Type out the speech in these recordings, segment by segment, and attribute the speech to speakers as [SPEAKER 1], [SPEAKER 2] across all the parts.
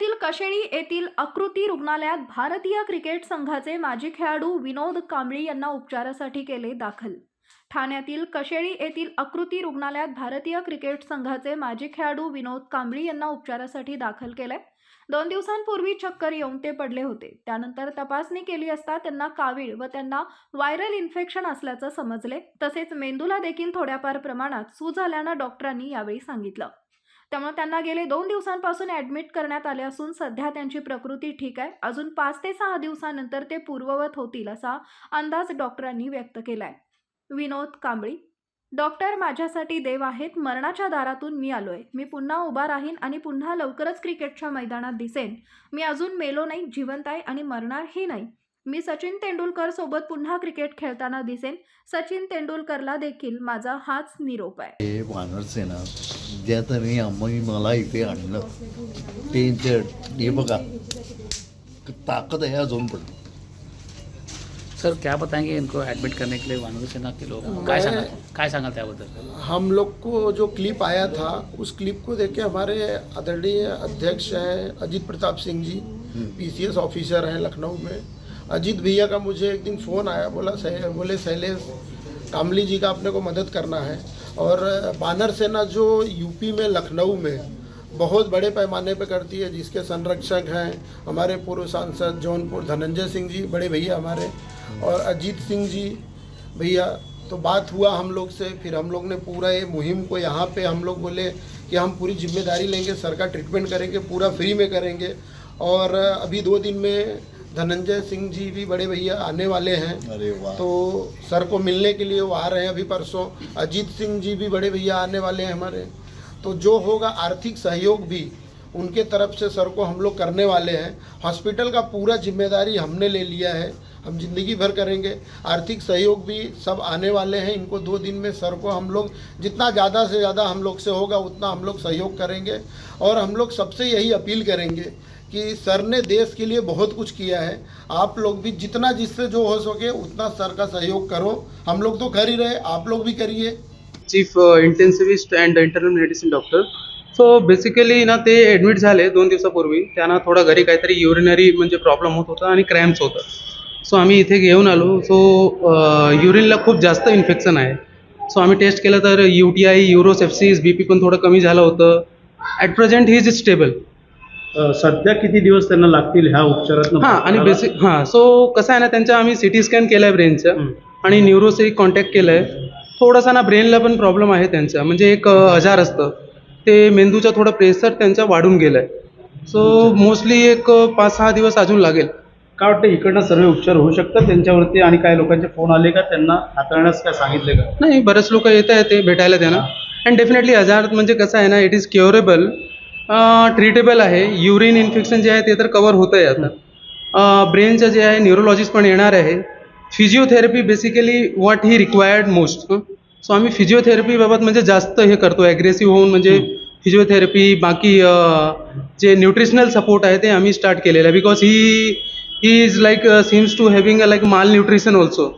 [SPEAKER 1] पुण्यातील कशेळी येथील आकृती रुग्णालयात भारतीय क्रिकेट संघाचे माजी खेळाडू विनोद कांबळी यांना उपचारासाठी केले दाखल. ठाण्यातील कशेळी येथील आकृती रुग्णालयात भारतीय क्रिकेट संघाचे माजी खेळाडू विनोद कांबळी यांना उपचारासाठी दाखल केलंय दोन दिवसांपूर्वी चक्कर येऊन ते पडले होते. त्यानंतर तपासणी केली असता त्यांना कावीळ व त्यांना व्हायरल इन्फेक्शन असल्याचं समजले. तसेच मेंदूला देखील थोड्याफार प्रमाणात सूज आल्यानं डॉक्टरांनी यावेळी सांगितलं. त्यामुळे त्यांना गेले दोन दिवसांपासून ॲडमिट करण्यात आले असून सध्या त्यांची प्रकृती ठीक आहे. अजून पाच ते सहा दिवसानंतर ते पूर्ववत होतील असा अंदाज डॉक्टरांनी व्यक्त केला आहे विनोद कांबळी डॉक्टर माझ्यासाठी देव आहेत मरणाच्या दारातून मी आलोय. मी पुन्हा उभा राहीन आणि पुन्हा लवकरच क्रिकेटच्या मैदानात दिसेन. मी अजून मेलो नाही जिवंत आहे आणि मरणारही नाही. मी सचिन तेंडुलकर सोबत पुन्हा क्रिकेट खेळताना दिसेन. सचिन तेंडुलकरला देखील माझा हाच निरोप आहे.
[SPEAKER 2] हे वानरसेना ज्या त्यांनी आम्ही मला इथे आणलं त्यांच्या हे बघा ताकद आहे अजून पण
[SPEAKER 3] सर क्या बताएंगे इनको एडमिट करने के लिए वानर सेना के लोग? काय सांगाल काय सांगाल त्याबद्दल?
[SPEAKER 4] हम लोग को जो क्लिप आया था उस क्लिप को देख के हमारे आदरणीय अध्यक्ष हैं अजीत प्रताप सिंह जी पीसीएस ऑफिसर हैं लखनऊ में। अजीत भैया का मुझे एक दिन फ़ोन आया बोला सह, बोले शैलेश कामली जी का अपने को मदद करना है। और बानर सेना जो यूपी में लखनऊ में बहुत बड़े पैमाने पर करती है जिसके संरक्षक हैं हमारे पूर्व सांसद जौनपुर धनंजय सिंह जी बड़े भैया हमारे और अजीत सिंह जी भैया। तो बात हुआ हम लोग से फिर हम लोग ने पूरा ये मुहिम को यहाँ पे हम लोग बोले कि हम पूरी ज़िम्मेदारी लेंगे सर का ट्रीटमेंट करेंगे पूरा फ्री में करेंगे। और अभी दो दिन में धनंजय सिंह जी भी बड़े भैया आने वाले हैं।
[SPEAKER 2] अरे वाह।
[SPEAKER 4] तो सर को मिलने के लिए वो आ रहे हैं अभी परसों। अजीत सिंह जी भी बड़े भैया आने वाले हैं हमारे। तो जो होगा आर्थिक सहयोग भी उनके तरफ़ से सर को हम लोग करने वाले हैं। हॉस्पिटल का पूरा ज़िम्मेदारी हमने ले लिया है। हम ज़िंदगी भर करेंगे। आर्थिक सहयोग भी सब आने वाले हैं। इनको दो दिन में सर को हम लोग जितना ज़्यादा से ज़्यादा हम लोग से होगा उतना हम लोग सहयोग करेंगे। और हम लोग सबसे यही अपील करेंगे कि सर ने देश के लिए बहुत कुछ किया है। आप लोग भी जितना जिससे जो हो सके उतना सर का सहयोग करो। हम लोग तो कर ही रहे आप लोग भी करिए।
[SPEAKER 5] Chief intensivist and internal medicine doctor so basically ना ते ॲडमिट झाले दोन दिवसापूर्वी. त्यांना थोडा घरी काहीतरी युरिनरी म्हणजे प्रॉब्लेम होत होता आणि क्रॅम्प्स होतं. सो आम्ही इथे घेऊन आलो. सो युरिनला uh, खूप जास्त इन्फेक्शन आहे. सो आम्ही टेस्ट केलं तर U T I urosepsis B P पण थोडं कमी झालं होतं. At present he is stable
[SPEAKER 6] सध्या किती दिवस त्यांना लागतील ह्या उपचारात
[SPEAKER 5] हां आणि बेसिक हां सो कसं आहे ना त्यांच्या आम्ही सी टी स्कॅन केलं आहे ब्रेनचं. आणि न्यूरोशी कॉन्टॅक्ट केलं आहे थोडासा ना ब्रेनला पण प्रॉब्लेम आहे त्यांचा. म्हणजे एक अ, आजार असतं. ते मेंदूचं थोडं प्रेशर त्यांचा वाढून गेलं आहे सो मोस्टली एक पाच सहा दिवस अजून लागेल.
[SPEAKER 6] काय वाटतं इकडनं सर्व उपचार होऊ शकतात त्यांच्यावरती आणि काही लोकांचे फोन आले का? त्यांना हाताळण्यास काय सांगितले का?
[SPEAKER 5] नाही बरेच लोक येत आहेत ते भेटायला त्यांना. अँड डेफिनेटली आजार म्हणजे कसं आहे ना इट इज क्युरेबल ट्रीटेबल आहे. युरिन इन्फेक्शन जे आहे ते तर कवर होतं आहे आता ब्रेनचं जे आहे न्यूरोलॉजिस्ट पण येणार आहे. Physiotherapy basically what he required most so आम्ही फिजिओथेरपीबाबत म्हणजे जास्त हे करतो ॲग्रेसिव्ह होऊन म्हणजे फिजिओथेरपी बाकी जे न्यूट्रिशनल सपोर्ट आहे ते आम्ही स्टार्ट केलेलं आहे. Because he he is like seems to having a like malnutrition also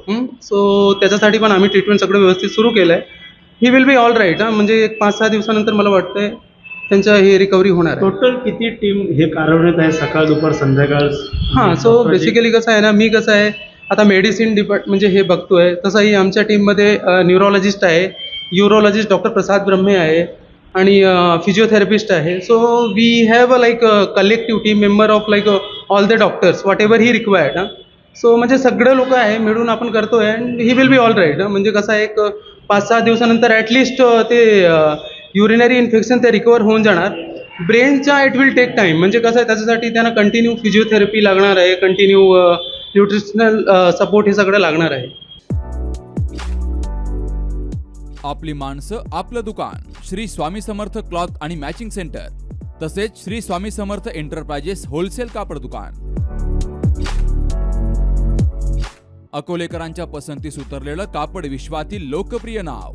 [SPEAKER 5] so त्याच्यासाठी पण आम्ही ट्रीटमेंट सगळं व्यवस्थित सुरू केलं आहे he will be all right हां? म्हणजे एक पाच सहा दिवसानंतर मला वाटतंय त्यांचं हे रिकव्हरी होणार आहे.
[SPEAKER 6] टोटल किती टीम हे कार्यान्वित आहे? सकाळ दुपार संध्याकाळ?
[SPEAKER 5] हां सो बेसिकली कसं आहे ना मी कसं आहे आता मेडिसिन डिपार्ट म्हणजे हे बघतोय तसंही आमच्या टीममध्ये न्यूरोलॉजिस्ट आहे युरोलॉजिस्ट डॉक्टर प्रसाद ब्रह्मे आहे आणि फिजिओथेरपिस्ट आहे. So we have a like collective team member of like all the doctors whatever he required हां सो म्हणजे सगळे लोक आहे मिळून आपण करतोय and he will be all right म्हणजे कसं आहे एक पाच सहा दिवसानंतर ॲटलिस्ट ते युरिनरी इन्फेक्शन ते रिकवर होऊन जाणार. ब्रेनच्या इट विल टेक टाईम म्हणजे कसं आहे त्याच्यासाठी त्यांना कंटिन्यू फिजिओथेरपी लागणार आहे कंटिन्यू न्यूट्रिशनल सपोर्ट हे सगळं लागणार आहे.
[SPEAKER 7] आपली माणसं आपलं दुकान श्री स्वामी समर्थ क्लॉथ आणि मॅचिंग सेंटर तसेच श्री स्वामी समर्थ एंटरप्राइजेस होलसेल कापड दुकान. अकोलेकरांच्या पसंतीस उतरलेलं कापड विश्वातील लोकप्रिय नाव.